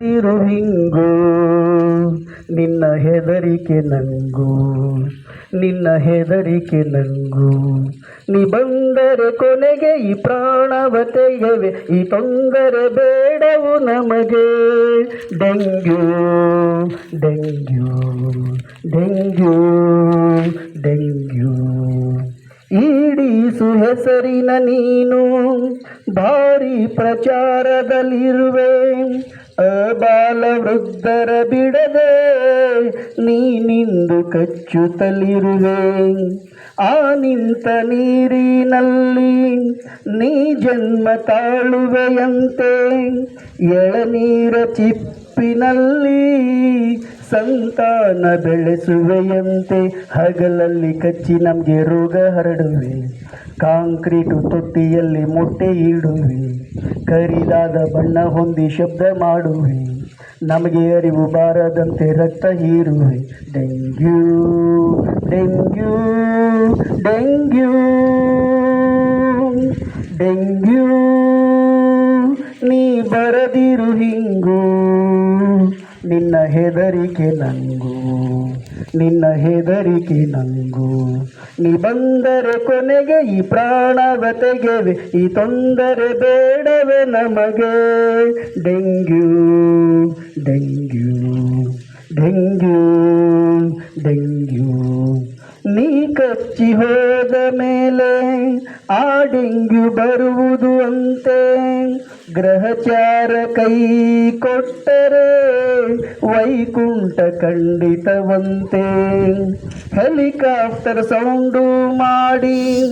ಇರು ಹಿಂಗು, ನಿನ್ನ ಹೆದರಿಕೆ ನಂಗು, ನಿನ್ನ ಹೆದರಿಕೆ ನಂಗು. ನೀ ಬಂದರೆ ಕೊನೆಗೆ ಈ ಪ್ರಾಣವ ಈ ತೊಂದರೆ ಬೇಡವು ನಮಗೆ. Dengue dengue dengue dengue. Aedes ಹೆಸರಿನ ನೀನು, ಭಾರಿ ಪ್ರಚಾರದಲ್ಲಿರುವೆ. ಅಬಾಲ ವೃದ್ಧರ ಬಿಡದೆ ನೀನಿಂದು ಕಚ್ಚುತ್ತಲಿರುವೆ ಆ ನಿಂತ ನೀರಿನಲ್ಲಿ ನೀ ಜನ್ಮ ತಾಳುವೆಯಂತೆ. ಎಳನೀರ ಚಿಪ್ಪಿನಲ್ಲಿ ಸಂತಾನ ಬೆಳೆಸುವೆಯಂತೆ. ಹಗಲಲ್ಲಿ ಕಚ್ಚಿ ನಮಗೆ ರೋಗ ಹರಡುವೆ. ಕಾಂಕ್ರೀಟು ತೊಟ್ಟಿಯಲ್ಲಿ ಮೊಟ್ಟೆ ಇಡುವೆ. ಕರಿದಾದ ಬಣ್ಣ ಹೊಂದಿ ಶಬ್ದ ಮಾಡುವೆ. ನಮಗೆ ಅರಿವು ಬಾರದಂತೆ ರಕ್ತ ಹೀರುವೆ. Dengue dengue. ಡೆಂಗ್ಯೂ ಡೆಂಗ್ಯೂ ನೀ ಬರದಿರು ಹಿಂಗು. ನಿನ್ನ ಹೆದರಿಕೆ ನಂಗು. ನಿನ್ನ ಹೆದರಿಕೆ ನಂಗು. ನೀ ಬಂದರೆ ಕೊನೆಗೆ ಈ ಪ್ರಾಣವ ತೆಗೆವೆ. ಈ ತೊಂದರೆ ಬೇಡವೆ ನಮಗೆ. ಡೆಂಗ್ಯೂ. ಡೆಂಗ್ಯೂ. ಡೆಂಗ್ಯೂ. ಡೆಂಗ್ಯೂ. ಕಚ್ಚಿ ಹೋದ ಮೇಲೆ ಆ ಡೆಂಗ್ಯೂ ಬರುವುದು ಅಂತೆ. ಗ್ರಹಚಾರ ಕೈ ಕೊಟ್ಟರೆ ವೈಕುಂಠ ಖಂಡಿತವಂತೆ. ಹೆಲಿಕಾಪ್ಟರ್ ಸೌಂಡು ಮಾಡಿ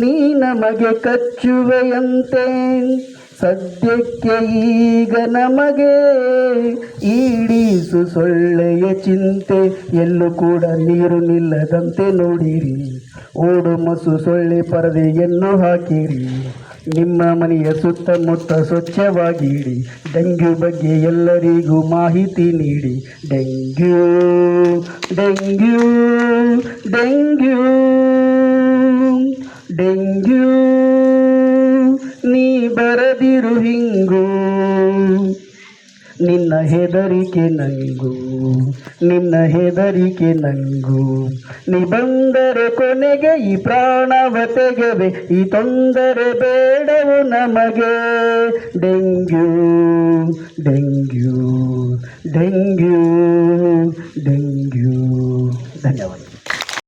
ನೀ ನಮಗೆ ಕಚ್ಚುವೆಯಂತೆ. ಸದ್ಯಕ್ಕೆ ಈಗ ನಮಗೆ ಈಡೀಸು ಸೊಳ್ಳೆಯ ಚಿಂತೆ, ಎಲ್ಲೂ ಕೂಡ ನೀರು ನಿಲ್ಲದಂತೆ ನೋಡಿರಿ. ಓಡು ಮಸು ಸೊಳ್ಳೆ ಪರದೆಯನ್ನು ಹಾಕಿರಿ. ನಿಮ್ಮ ಮನೆಯ ಸುತ್ತಮುತ್ತ ಸ್ವಚ್ಛವಾಗಿಡಿ. ಡೆಂಗ್ಯೂ ಬಗ್ಗೆ ಎಲ್ಲರಿಗೂ ಮಾಹಿತಿ ನೀಡಿ. Dengue dengue dengue dengue. ನೀ ಬರದಿರು ಹಿಂಗು, ನಿನ್ನ ಹೆದರಿಕೆ ನಂಗು, ನಿನ್ನ ಹೆದರಿಕೆ ನಂಗು. ಬಂದರೆ ಕೊನೆಗೆ ಈ ಪ್ರಾಣವ ತೆಗೆವೆ, ಈ ತೊಂದರೆ ಬೇಡವು ನಮಗೆ. Dengue dengue dengue dengue. ಧನ್ಯವಾದ.